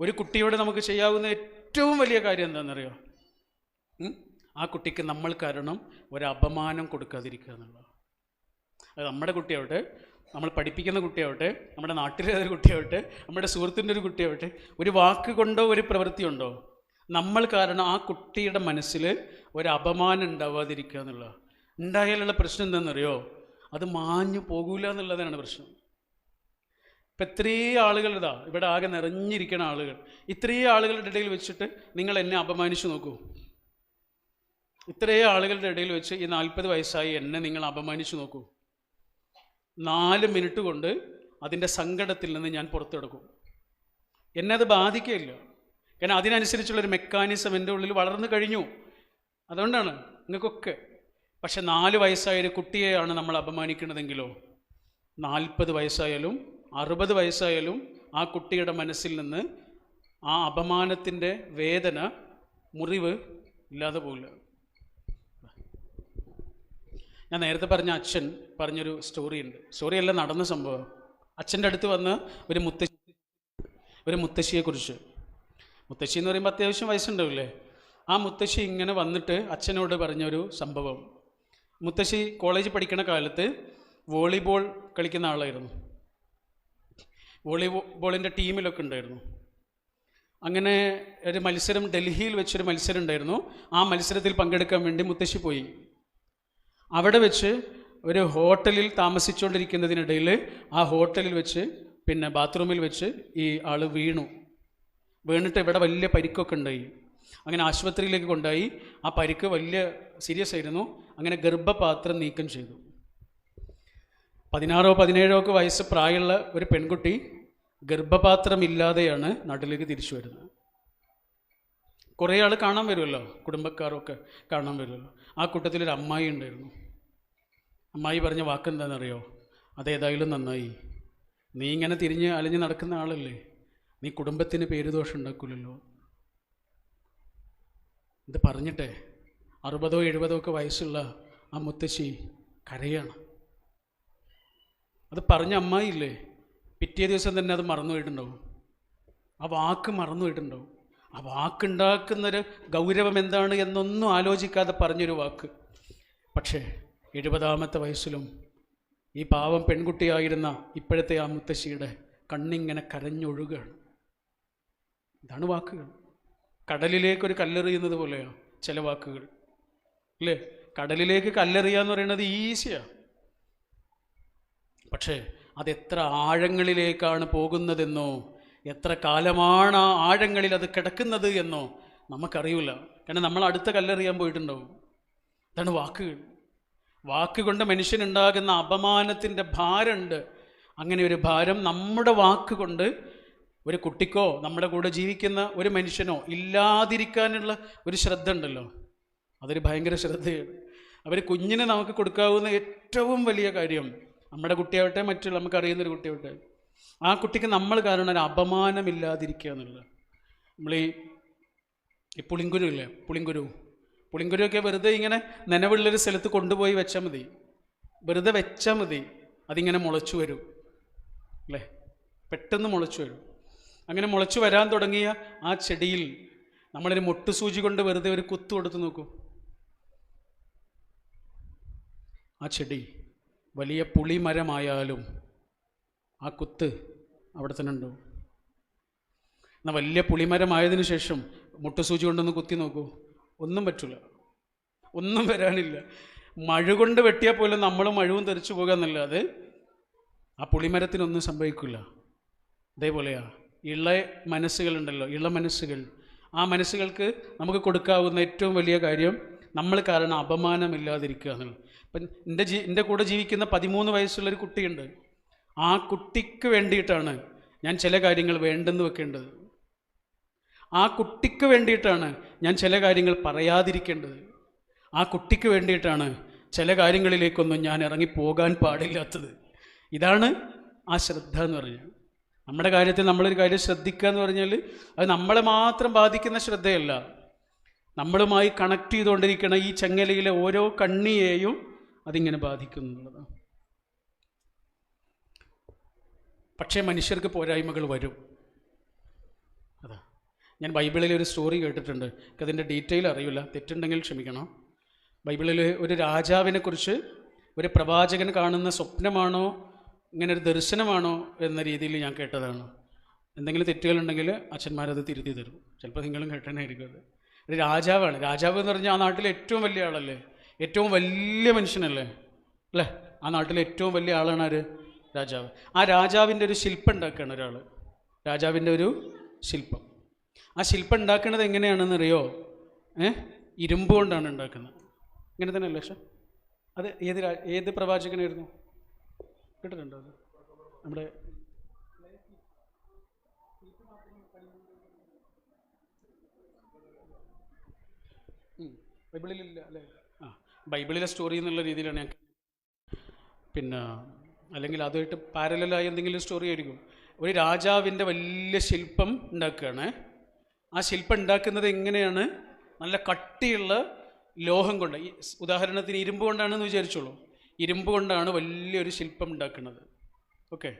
ഒരു കുട്ടിയോട് നമുക്ക് ചെയ്യാവുന്ന ഏറ്റവും വലിയ കാര്യം എന്താണെന്നറിയോ? ആ കുട്ടിക്ക് നമ്മൾ കാരണം ഒരു അപമാനം കൊടുക്കാതിരിക്കുക എന്നുള്ളത് അത് നമ്മുടെ കുട്ടിയാവട്ടെ നമ്മൾ പഠിപ്പിക്കുന്ന കുട്ടിയാവട്ടെ നമ്മുടെ നാട്ടിലെ ഒരു കുട്ടിയാവട്ടെ നമ്മുടെ സുഹൃത്തിന്റെ ഒരു കുട്ടിയാവട്ടെ ഒരു വാക്ക് കൊണ്ടോ ഒരു പ്രവൃത്തി ഉണ്ടോ നമ്മൾ കാരണം ആ കുട്ടിയുടെ മനസ്സിൽ ഒരു അപമാനം ഉണ്ടാവാതിരിക്കുക എന്നുള്ളത് ഉണ്ടായാലുള്ള പ്രശ്നം എന്താണെന്നറിയോ? അത് മാഞ്ഞു പോകൂല എന്നുള്ളതാണ് പ്രശ്നം. ഇപ്പം ഇത്രയും ആളുകൾ ഇതാ ഇവിടെ ആകെ നിറഞ്ഞിരിക്കുന്ന ആളുകൾ. ഇത്രയും ആളുകളുടെ ഇടയിൽ വെച്ചിട്ട് നിങ്ങൾ എന്നെ അപമാനിച്ചു നോക്കൂ. ഇത്രയും ആളുകളുടെ ഇടയിൽ വെച്ച് ഈ നാൽപ്പത് വയസ്സായി എന്നെ നിങ്ങൾ അപമാനിച്ചു നോക്കൂ. നാല് മിനിറ്റ് കൊണ്ട് അതിന്റെ സങ്കടത്തിൽ നിന്ന് ഞാൻ പുറത്തെടുക്കും. എന്നെ അത് ബാധിക്കുകയില്ല. കാരണം അതിനനുസരിച്ചുള്ളൊരു മെക്കാനിസം എന്റെ ഉള്ളിൽ വളർന്നു കഴിഞ്ഞു. അതുകൊണ്ടാണ് നിങ്ങൾക്കൊക്കെ. പക്ഷെ നാല് വയസ്സായ ഒരു കുട്ടിയെയാണ് നമ്മൾ അപമാനിക്കുന്നതെങ്കിലോ? നാൽപ്പത് വയസ്സായാലും അറുപത് വയസ്സായാലും ആ കുട്ടിയുടെ മനസ്സിൽ നിന്ന് ആ അപമാനത്തിന്റെ വേദന മുറിവ് ഇല്ലാതെ പോകില്ല ഞാൻ നേരത്തെ പറഞ്ഞ അച്ഛൻ പറഞ്ഞൊരു സ്റ്റോറി ഉണ്ട് സ്റ്റോറിയല്ല നടന്ന സംഭവം. അച്ഛന്റെ അടുത്ത് വന്ന് ഒരു മുത്തശ്ശി ഒരു മുത്തശ്ശിയെക്കുറിച്ച്. മുത്തശ്ശി എന്ന് പറയുമ്പോൾ അത്യാവശ്യം വയസ്സുണ്ടാവില്ലേ? ആ മുത്തശ്ശി ഇങ്ങനെ വന്നിട്ട് അച്ഛനോട് പറഞ്ഞൊരു സംഭവം. മുത്തശ്ശി കോളേജ് പഠിക്കുന്ന കാലത്ത് വോളിബോൾ കളിക്കുന്ന ആളായിരുന്നു. വോളിബോളിന്റെ ടീമിലൊക്കെ ഉണ്ടായിരുന്നു. അങ്ങനെ ഒരു മത്സരം ഡൽഹിയിൽ വെച്ചൊരു മത്സരം ഉണ്ടായിരുന്നു ആ മത്സരത്തിൽ പങ്കെടുക്കാൻ വേണ്ടി മുത്തശ്ശി പോയി. അവിടെ വെച്ച് ഒരു ഹോട്ടലിൽ താമസിച്ചുകൊണ്ടിരിക്കുന്നതിനിടയിൽ ആ ഹോട്ടലിൽ വെച്ച് പിന്നെ ബാത്റൂമിൽ വെച്ച് ഈ ആൾ വീണു. വീണിട്ട് ഇവിടെ വലിയ പരിക്കൊക്കെ ഉണ്ടായി. അങ്ങനെ ആശുപത്രിയിലേക്ക് കൊണ്ടുപോയി. ആ പരിക്ക് വലിയ സീരിയസ് ആയിരുന്നു. അങ്ങനെ ഗർഭപാത്രം നീക്കം ചെയ്തു. പതിനാറോ പതിനേഴോ ഒക്കെ വയസ്സ് പ്രായമുള്ള ഒരു പെൺകുട്ടി ഗർഭപാത്രമില്ലാതെയാണ് നാട്ടിലേക്ക് തിരിച്ചു വരുന്നത്. കുറേ ആൾ കാണാൻ വരുമല്ലോ കുടുംബക്കാരൊക്കെ കാണാൻ വരുമല്ലോ. ആ കൂട്ടത്തിലൊരു അമ്മായി ഉണ്ടായിരുന്നു. അമ്മായി പറഞ്ഞ വാക്ക് എന്താണെന്നറിയോ അതേതായാലും നന്നായി. നീ ഇങ്ങനെ തിരിഞ്ഞ് അലഞ്ഞ് നടക്കുന്ന ആളല്ലേ? നീ കുടുംബത്തിന് പേരുദോഷം ഉണ്ടാക്കില്ലല്ലോ ഇത് പറഞ്ഞിട്ടേ അറുപതോ എഴുപതോ ഒക്കെ വയസ്സുള്ള ആ മുത്തശ്ശി കരയാണ്. അത് പറഞ്ഞ അമ്മായില്ലേ? പിറ്റേ ദിവസം തന്നെ അത് മറന്നു പോയിട്ടുണ്ടാവും. ആ വാക്ക് മറന്നു പോയിട്ടുണ്ടാവും. ആ വാക്കുണ്ടാക്കുന്നൊരു ഗൗരവം എന്താണ് എന്നൊന്നും ആലോചിക്കാതെ പറഞ്ഞൊരു വാക്ക്. പക്ഷേ എഴുപതാമത്തെ വയസ്സിലും ഈ പാവം പെൺകുട്ടിയായിരുന്ന ഇപ്പോഴത്തെ ആ മുത്തശ്ശിയുടെ കണ്ണിങ്ങനെ കരഞ്ഞൊഴുകയാണ് ഇതാണ് വാക്കുകൾ. കടലിലേക്കൊരു കല്ലെറിയുന്നത് പോലെയാണ് ചില വാക്കുകൾ. അല്ലേ? കടലിലേക്ക് കല്ലെറിയുക എന്ന് പറയുന്നത് ഈസിയാണ് പക്ഷേ അതെത്ര ആഴങ്ങളിലേക്കാണ് പോകുന്നതെന്നോ എത്ര കാലമാണ് ആ ആഴങ്ങളിൽ അത് കിടക്കുന്നത് എന്നോ നമുക്കറിയില്ല. കാരണം നമ്മൾ അടുത്ത കല്ലെറിയാൻ പോയിട്ടുണ്ടാവും. അതാണ് വാക്കുകൾ വാക്കുകൊണ്ട് മനുഷ്യനുണ്ടാകുന്ന അപമാനത്തിന്റെ ഭാരമുണ്ട്. അങ്ങനെ ഒരു ഭാരം നമ്മുടെ വാക്കുകൊണ്ട് ഒരു കുട്ടിക്കോ നമ്മുടെ കൂടെ ജീവിക്കുന്ന ഒരു മനുഷ്യനോ ഇല്ലാതിരിക്കാനുള്ള ഒരു ശ്രദ്ധ ഉണ്ടല്ലോ അതൊരു ഭയങ്കര ശ്രദ്ധയാണ്. അവർ കുഞ്ഞിന് നമുക്ക് കൊടുക്കാവുന്ന ഏറ്റവും വലിയ കാര്യം നമ്മുടെ കുട്ടിയാവട്ടെ മറ്റുള്ള നമുക്കറിയുന്ന ഒരു കുട്ടിയാവട്ടെ ആ കുട്ടിക്ക് നമ്മൾ കാരണം ഒരു അപമാനമില്ലാതിരിക്കുക എന്നുള്ളത്. നമ്മൾ ഈ ഈ പുളിങ്കുരു ഇല്ലേ? പുളിങ്കുരു. പുളിങ്കുരുവൊക്കെ വെറുതെ ഇങ്ങനെ നനവുള്ളൊരു സ്ഥലത്ത് കൊണ്ടുപോയി വെച്ചാൽ മതി. വെറുതെ വെച്ചാൽ മതി. അതിങ്ങനെ മുളച്ചു വരും. അല്ലേ? പെട്ടെന്ന് മുളച്ചു വരും. അങ്ങനെ മുളച്ചു വരാൻ തുടങ്ങിയ ആ ചെടിയിൽ നമ്മളൊരു മുട്ടുസൂചി കൊണ്ട് വെറുതെ ഒരു കുത്തു കൊടുത്ത് നോക്കൂ. ആ ചെടി വലിയ പുളിമരമായാലും ആ കുത്ത് അവിടെ തന്നെ ഉണ്ടോ? എന്നാൽ വലിയ പുളിമരമായതിനു ശേഷം മുട്ടുസൂചി കൊണ്ടൊന്ന് കുത്തി നോക്കൂ. ഒന്നും പറ്റില്ല ഒന്നും വരാനില്ല. മഴ കൊണ്ട് വെട്ടിയാൽ പോലും നമ്മൾ മഴവും തെറിച്ചു പോകാന്നല്ലാതെ ആ പുളിമരത്തിനൊന്നും സംഭവിക്കില്ല അതേപോലെയാ ഇള മനസ്സുകളുണ്ടല്ലോ ഇള മനസ്സുകൾ. ആ മനസ്സുകൾക്ക് നമുക്ക് കൊടുക്കാവുന്ന ഏറ്റവും വലിയ കാര്യം നമ്മൾ കാരണം അപമാനമില്ലാതിരിക്കുക എന്നുള്ളത്. ഇപ്പം എന്റെ ജീ എന്റെ കൂടെ ജീവിക്കുന്ന പതിമൂന്ന് വയസ്സുള്ളൊരു കുട്ടിയുണ്ട്. ആ കുട്ടിക്ക് വേണ്ടിയിട്ടാണ് ഞാൻ ചില കാര്യങ്ങൾ വേണ്ടെന്ന് വെക്കേണ്ടത്. ആ കുട്ടിക്ക് വേണ്ടിയിട്ടാണ് ഞാൻ ചില കാര്യങ്ങൾ പറയാതിരിക്കേണ്ടത്. ആ കുട്ടിക്ക് വേണ്ടിയിട്ടാണ് ചില കാര്യങ്ങളിലേക്കൊന്നും ഞാൻ ഇറങ്ങി പോകാൻ പാടില്ലാത്തത്. ഇതാണ് ആ ശ്രദ്ധ എന്ന് പറഞ്ഞാൽ. നമ്മുടെ കാര്യത്തിൽ നമ്മളൊരു കാര്യം ശ്രദ്ധിക്കുക എന്ന് പറഞ്ഞാൽ അത് നമ്മളെ മാത്രം ബാധിക്കുന്ന ശ്രദ്ധയല്ല. നമ്മളുമായി കണക്ട് ചെയ്തുകൊണ്ടിരിക്കുന്ന ഈ ചെങ്ങലയിലെ ഓരോ കണ്ണിയെയും അതിങ്ങനെ ബാധിക്കുന്നുള്ളതാണ് പക്ഷേ മനുഷ്യർക്ക് പോരായ്മകൾ വരും. അതാ. ഞാൻ ബൈബിളിൽ ഒരു സ്റ്റോറി കേട്ടിട്ടുണ്ട്. അതിന്റെ ഡീറ്റെയിൽ അറിയില്ല. തെറ്റുണ്ടെങ്കിൽ ക്ഷമിക്കണം. ബൈബിളിൽ ഒരു രാജാവിനെക്കുറിച്ച് ഒരു പ്രവാചകൻ കാണുന്ന സ്വപ്നമാണോ ഇങ്ങനെ ഒരു ദർശനമാണോ എന്ന രീതിയിൽ ഞാൻ കേട്ടതാണ്. എന്തെങ്കിലും തെറ്റുകളുണ്ടെങ്കിൽ അച്ഛന്മാരത് തിരുത്തി തരും. ചിലപ്പോൾ നിങ്ങളും കേട്ടനായിരിക്കും അത്. ഒരു രാജാവാണ്. രാജാവ് എന്ന് പറഞ്ഞാൽ ആ നാട്ടിലെ ഏറ്റവും വലിയ ആളല്ലേ? ഏറ്റവും വലിയ മനുഷ്യനല്ലേ? അല്ലേ? ആ നാട്ടിലെ ഏറ്റവും വലിയ ആളാണ് ആര്? രാജാവ്. ആ രാജാവിന്റെ ഒരു ശില്പം ഉണ്ടാക്കുകയാണ് ഒരാൾ രാജാവിന്റെ ഒരു ശില്പം. ആ ശില്പം ഉണ്ടാക്കുന്നത് എങ്ങനെയാണെന്നറിയോ ഏ? ഇരുമ്പ് കൊണ്ടാണ് ഉണ്ടാക്കുന്നത്. ഇങ്ങനെ തന്നെ അല്ലേ അത് ഏത് ഏത് പ്രവാചകനായിരുന്നു? കേട്ടിട്ടുണ്ടോ അത്? നമ്മുടെ ബൈബിളിലില്ല അല്ലേ? ബൈബിളിലെ സ്റ്റോറി എന്നുള്ള രീതിയിലാണ് ഞാൻ പിന്നെ അല്ലെങ്കിൽ അതുമായിട്ട് പാരലായി എന്തെങ്കിലും സ്റ്റോറി ആയിരിക്കും. ഒരു രാജാവിന്റെ വലിയ ശില്പം ഉണ്ടാക്കുകയാണ്. ആ ശില്പം ഉണ്ടാക്കുന്നത് എങ്ങനെയാണ്? നല്ല കട്ടിയുള്ള ലോഹം കൊണ്ട്. ഉദാഹരണത്തിന് ഇരുമ്പ് കൊണ്ടാണെന്ന് വിചാരിച്ചോളൂ. ഇരുമ്പ് കൊണ്ടാണ് വലിയൊരു ശില്പം ഉണ്ടാക്കുന്നത്. ഓക്കെ.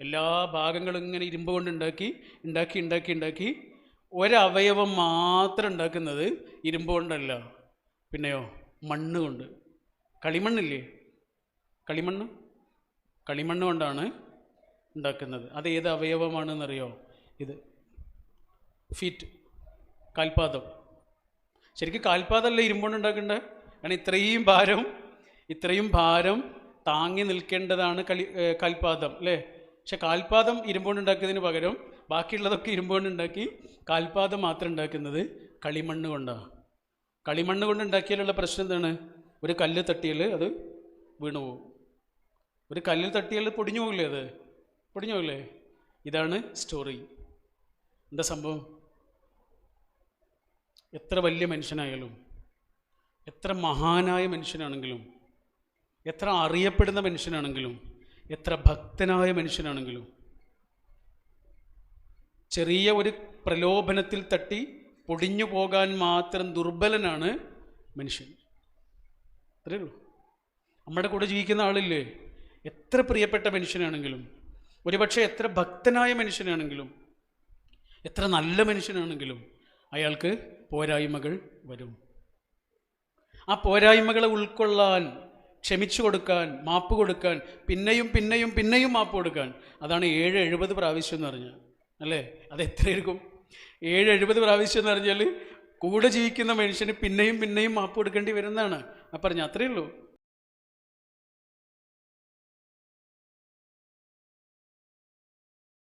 എല്ലാ ഭാഗങ്ങളും ഇങ്ങനെ ഇരുമ്പ് കൊണ്ട് ഉണ്ടാക്കി ഉണ്ടാക്കി ഉണ്ടാക്കി ഉണ്ടാക്കി ഒരവയവം മാത്രം ഉണ്ടാക്കുന്നത് ഇരുമ്പ് കൊണ്ടല്ല. പിന്നെയോ? മണ്ണ് കൊണ്ട്. കളിമണ്ണില്ലേ? കളിമണ്ണ്? കളിമണ്ണ് കൊണ്ടാണ് ഉണ്ടാക്കുന്നത്. അത് ഏത് അവയവമാണെന്നറിയോ? ഇത് ഫീറ്റ് കാൽപാദം. ശരിക്കും കാൽപാദമല്ല ഇരുമ്പുകൊണ്ട് ഉണ്ടാക്കേണ്ടത്. കാരണം ഇത്രയും ഭാരം ഇത്രയും ഭാരം താങ്ങി നിൽക്കേണ്ടതാണ് കളി കാൽപാദം അല്ലേ? പക്ഷെ കാൽപാദം ഇരുമ്പുകൊണ്ട് ഉണ്ടാക്കിയതിന് പകരം ബാക്കിയുള്ളതൊക്കെ ഇരുമ്പുകൊണ്ട് ഉണ്ടാക്കി കാൽപാദം മാത്രം ഉണ്ടാക്കുന്നത് കളിമണ്ണ് കൊണ്ടാണ്. കളിമണ്ണ് കൊണ്ട് ഉണ്ടാക്കിയാലുള്ള പ്രശ്നം എന്താണ്? ഒരു കല്ല് തട്ടിയാൽ അത് വീണു പോകും ഒരു കല്ലിൽ തട്ടിയാൽ പൊടിഞ്ഞു പോകില്ലേ അത്? പൊടിഞ്ഞു പോകില്ലേ? ഇതാണ് സ്റ്റോറി എന്താ സംഭവം? എത്ര വലിയ മനുഷ്യനായാലും എത്ര മഹാനായ മനുഷ്യനാണെങ്കിലും എത്ര അറിയപ്പെടുന്ന മനുഷ്യനാണെങ്കിലും എത്ര ഭക്തനായ മനുഷ്യനാണെങ്കിലും ചെറിയ ഒരു പ്രലോഭനത്തിൽ തട്ടി പൊടിഞ്ഞു പോകാൻ മാത്രം ദുർബലനാണ് മനുഷ്യൻ. അത്രേ ഉള്ളൂ. നമ്മുടെ കൂടെ ജീവിക്കുന്ന ആളില്ലേ? എത്ര പ്രിയപ്പെട്ട മനുഷ്യനാണെങ്കിലും ഒരുപക്ഷെ എത്ര ഭക്തനായ മനുഷ്യനാണെങ്കിലും എത്ര നല്ല മനുഷ്യനാണെങ്കിലും അയാൾക്ക് പോരായ്മകൾ വരും. ആ പോരായ്മകളെ ഉൾക്കൊള്ളാൻ ക്ഷമിച്ചു കൊടുക്കാൻ മാപ്പ് കൊടുക്കാൻ പിന്നെയും പിന്നെയും പിന്നെയും മാപ്പ് കൊടുക്കാൻ അതാണ് ഏഴ് എഴുപത് പ്രാവശ്യം എന്ന് പറഞ്ഞാൽ. അല്ലേ? അത് എത്രയായിരിക്കും? ഏഴ് എഴുപത് പ്രാവശ്യം എന്ന് പറഞ്ഞാൽ കൂടെ ജീവിക്കുന്ന മനുഷ്യന് പിന്നെയും പിന്നെയും മാപ്പ് കൊടുക്കേണ്ടി വരുന്നതാണ്. ആ പറഞ്ഞു അത്രയേ ഉള്ളൂ.